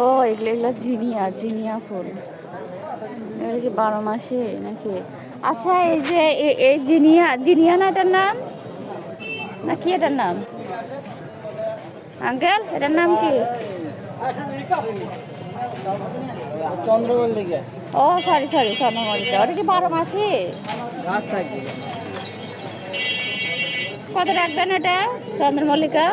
ও এগুলো এগুলো জিনিয়া জিনিয়া ফুল। এগুলো কি বারো মাসে নাকি? আচ্ছা এই যে এই জিনিয়া জিনিয়া না এটার নাম? না কি এটার নাম? আঙ্কেল এটার নাম কি? ও সরি সরি স্বর্ণমল্লিকা। ওটা কি বারো মাসে? গাছ থাকবে কত রাখবেন এটা? চন্দ্রমল্লিকা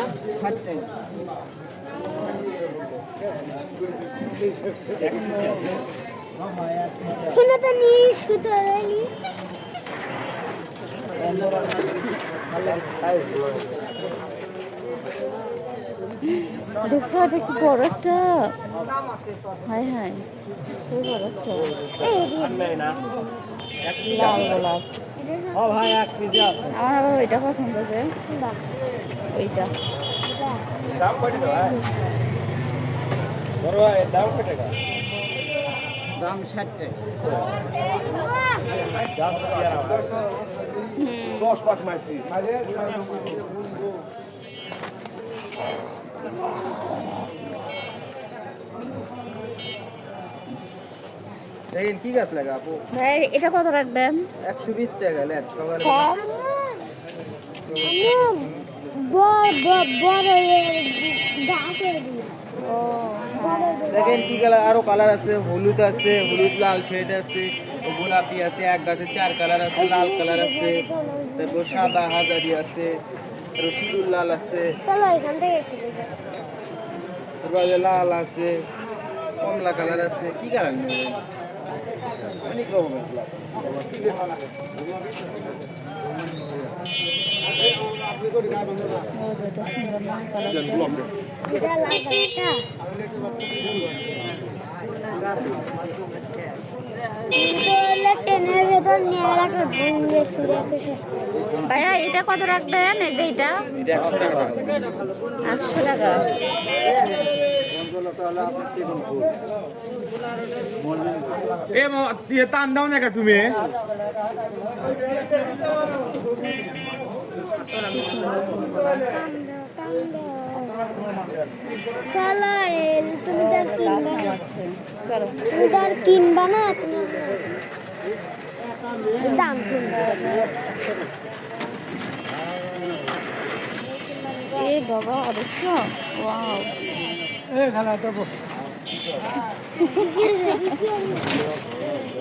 দেখছ এটা কি বড় একটা? হাই হাই বড় একটা। লাল গোলাপ। আছে। আমার আবার ওইটা পছন্দ যে। ওইটা। দাম ষাট দশ পাক মারছি। দেখেন কি গাছ লাগা আপু? ভাই এটা কত রাখবেন? একশো বিশ টাকা লেন সকালে কম? বড় বড় বড় গা করে ও দেখেন কি কালার আরও কালার আছে হলুদ আছে হলুদ লাল শেড আছে গোলাপি আছে এক গাছে চার কালার আছে লাল কালার আছে তারপর সাদা হাজারি আছে সিঁদুর লাল আছে। তারপর লাল আছে কমলা কালার আছে কি কালার নেবেন? সুন্দর না। ভাইয়া এটা কত রাখবেন? এই যে এটা? এটা একশো টাকা। একশো টাকা। এ দিয়ে টান দাও না তুমি। চলো এ- তুমি তার কিনবা চলো তুমি তার কিনবা না তুমি দাম কিনবা। এ বাবা দেখছ ওয়াও।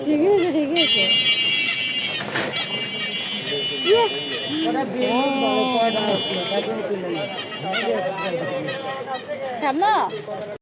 ঠিক আছে ঠিক আছে। সামনে